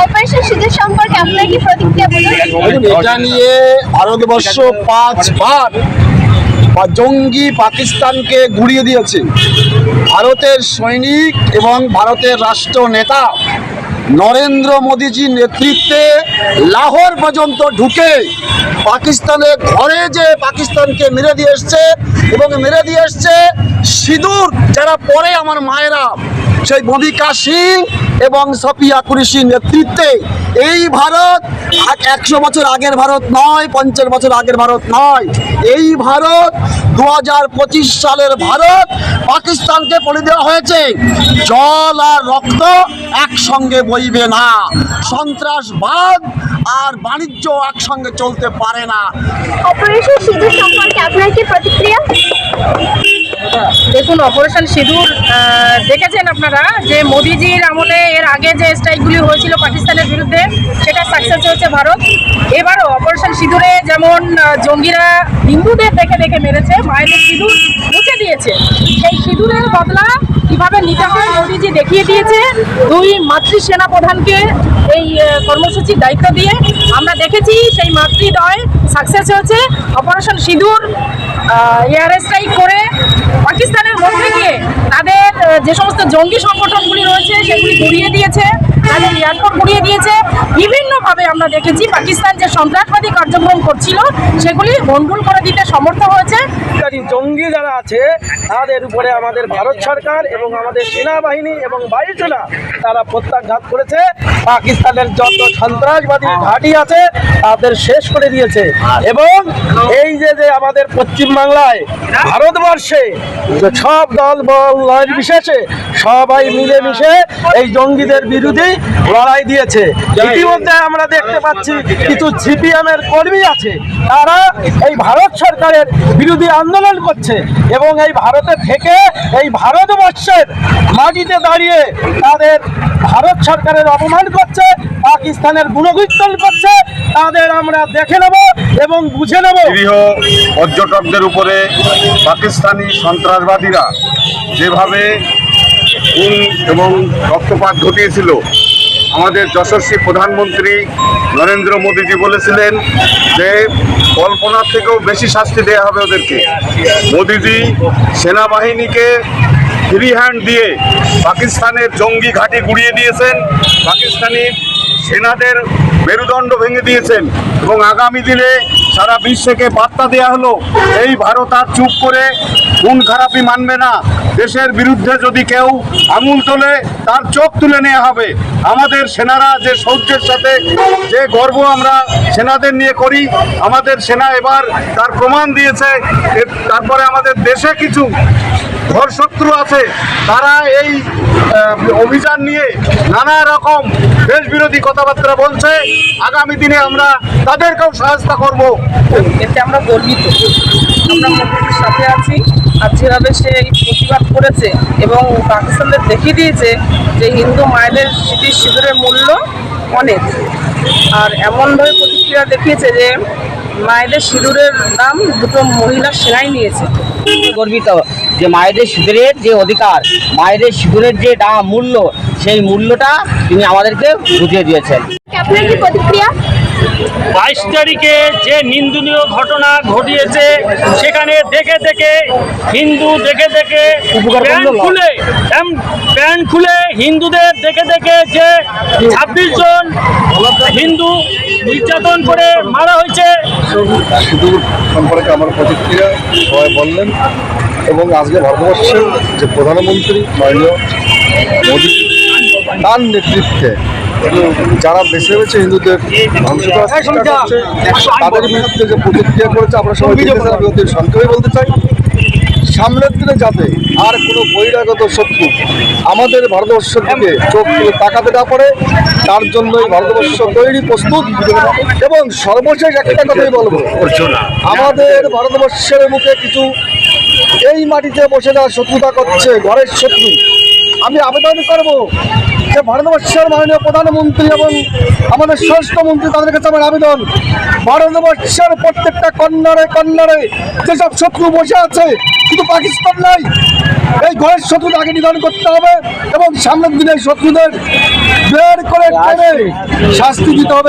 Operation সিঁদুর সম্পর্কে আপনার কি প্রতিক্রিয়া বলুন? এটা নিয়ে ভারতবর্ষ পাঁচবার বা জঙ্গি পাকিস্তানকে গুড়িয়ে দিয়েছে। ভারতের সৈনিক এবং ভারতের রাষ্ট্র নেতা নরেন্দ্র মোদীজির নেতৃত্বে লাহোর পর্যন্ত ঢুকে পাকিস্তানের ঘরে যে পাকিস্তানকে মেরে দিয়ে এসছে এবং মেরে দিয়ে এসছে সিঁদুর যারা পরে আমার মায়েরা সেই ভূমিকা সিং এবং সফিয়া কুরেশির নেতৃত্বে এই ভারত একশো বছর আগের ভারত নয়, পঞ্চাশ বছর আগের ভারত নয়। এই ভারত দু হাজার পঁচিশ সালের ভারত পাকিস্তানকে বলে দেওয়া হয়েছে। জল আর রক্ত একসঙ্গে বইবে না। সন্ত্রাসবাদ আর বাণিজ্য একসঙ্গে চলতে পারে না। অপারেশন সম্পর্কে আপনার কি প্রতিক্রিয়া? দেখুন অপারেশন সিঁদুর দেখেছেন আপনারা যে মোদিজির আমলে এর আগে যে স্ট্রাইকগুলি হয়েছিল পাকিস্তানের বিরুদ্ধে, সেটা সাকসেস হয়েছে ভারত। এবারও অপারেশন সিঁদুরে যেমন জঙ্গিরা হিন্দুদের দেখে দেখে মেরেছে মায়ের সিঁদুর মুছে দিয়েছে। সেই সিঁদুরের বদলা কীভাবে নিতে হয় মোদিজি দেখিয়ে দিয়েছে। দুই মাতৃ সেনা প্রধানকে এই কর্মসূচির দায়িত্ব দিয়ে আমরা দেখেছি সেই মাতৃদয় সাকসেস হয়েছে। অপারেশন সিঁদুর এয়ার স্ট্রাইক করে পাকিস্তানের মধ্যে গিয়ে তাদের যে সমস্ত জঙ্গি সংগঠনগুলি রয়েছে সেগুলি ঘুরিয়ে দিয়েছে। তাদের এয়ারপোর্ট গুড়িয়ে দিয়েছে। বিভিন্নভাবে আমরা দেখেছি পাকিস্তান যে সন্ত্রাসবাদী কার্যক্রম করছিল, সেগুলি ভণ্ডুল করে দিতে সমর্থ হয়েছে। জঙ্গি যারা আছে, তাদের উপরে আমাদের ভারত সরকার এবং আমাদের সেনাবাহিনী এবং বায়ুসেনা তারা প্রত্যাঘাত করেছে। পাকিস্তানের যত সন্ত্রাসবাদী ঘাঁটি আছে, তাদের শেষ করে দিয়েছে। এবং এই যে যে আমাদের পশ্চিমবাংলায় ভারতবর্ষে সব দল, বল বিশেষে সবাই মিলেমিশে এই জঙ্গিদের বিরোধী লড়াই দিয়েছে। ইতিমধ্যে আমরা দেখতে পাচ্ছি কিছু সিপিএম এর কর্মী আছে। তারা এই ভারত সরকারের বিরোধী আন্দোলন করছে এবং এই ভারতে থেকে এই ভারতবর্ষের মাটিতে দাঁড়িয়ে তাদের ভারত সরকারের অপমান করছে পাকিস্তানের গুণকীর্তন করছে তাদের আমরা দেখে নেব এবং বুঝে নেব। গৃহ পর্যটকদের উপরে পাকিস্তানি সন্ত্রাসবাদীরা যেভাবে খুন এবং রক্তপাত ঘটিয়েছিল আমাদের যশস্বী প্রধানমন্ত্রী নরেন্দ্র মোদীজি বলেছিলেন যে কল্পনার থেকেও বেশি শাস্তি দেওয়া হবে ওদেরকে। মোদীজি সেনাবাহিনীকে ফ্রি হ্যান্ড দিয়ে পাকিস্তানের জঙ্গি ঘাঁটি গুড়িয়ে দিয়েছেন। পাকিস্তানি সেনাদের মেরুদণ্ড ভেঙে দিয়েছেন এবং আগামী দিনে সারা বিশ্বকে বার্তা দেওয়া হলো, এই ভারত আর চুপ করে খুন খারাপি মানবে না। দেশের বিরুদ্ধে যদি কেউ আঙুল তোলে, তার চোখ তুলে নেওয়া হবে। আমাদের সেনারা যে শৌর্যের সাথে যে গর্ব আমরা সেনাদের নিয়ে করি, আমাদের সেনা এবার তার প্রমাণ দিয়েছে। তারপরে আমাদের দেশে কিছু ঘরশত্রু আছে তারা এই অভিযান নিয়ে নানা রকম দেশ বিরোধী কথাবার্তা বলছে। আগামী দিনে আমরা তাদেরকেও সহায়তা করব। এতে আমরা গর্বিত। আমরা মোদির সাথে আছি আর যেভাবে সে এই প্রতিবাদ করেছে এবং পাকিস্তানদের দেখিয়ে দিয়েছে যে হিন্দু মায়েদের স্মৃতির সিঁদুরের মূল্য অনেক। আর এমনভাবে প্রতিক্রিয়া দেখিয়েছে যে মায়েদের সিঁদুরের দাম দুটো মহিলা সেনাই নিয়েছে। গর্বিত। যে মায়েদের সিঁদুরের যে অধিকার মায়েদের সিঁদুরের যে দাম মূল্য সেই মূল্যটা তিনি আমাদেরকে বুঝিয়ে দিয়েছেন। আপনার কি প্রতিক্রিয়া? বাইশ তারিখে যে নিন্দনীয় ঘটনা ঘটিয়েছে সেখানে দেখে দেখে হিন্দু দেখে দেখে প্যান্ট খুলে এম- প্যান্ট খুলে হিন্দুদের দেখে দেখে যে ছাব্বিশ জন হিন্দু নির্যাতন করে মারা হয়েছে। সম্পর্কে আমার প্রতিক্রিয়া সবাই বললেন। এবং আজকে ভারতবর্ষের যে প্রধানমন্ত্রী মাননীয় মোদী তার নেতৃত্বে যারা বেছে বেছে হিন্দুদের ধ্বংস করার চেষ্টা করছে তাদের বিরুদ্ধে যে প্রতিক্রিয়া করেছে আমরা সবাই আমি বলতে চাই। সামনের দিনে যাতে আর কোনো বহিরাগত শত্রু আমাদের ভারতবর্ষের দিকে চোখ তুলে তাকাতে না পারে তার জন্যই ভারতবর্ষ তৈরি প্রস্তুত। এবং সর্বশেষ একটা কথাই বলব আমাদের ভারতবর্ষের মুখে কিছু এই মাটিতে বসে যারা শত্রুতা করছে ঘরের শত্রু। আমি আবেদন করব যে ভারতবর্ষের মাননীয় প্রধানমন্ত্রী এবং আমাদের স্বরাষ্ট্রমন্ত্রী তাদের কাছে আমার আবেদন। ভারতবর্ষের প্রত্যেকটা কন্যারে কন্যারে যেসব শত্রু বসে আছে শুধু পাকিস্তান নাই এই ঘরের শত্রুকে আগে নিধন করতে হবে এবং সামনের দিনে শত্রুদের বের করে শাস্তি দিতে হবে।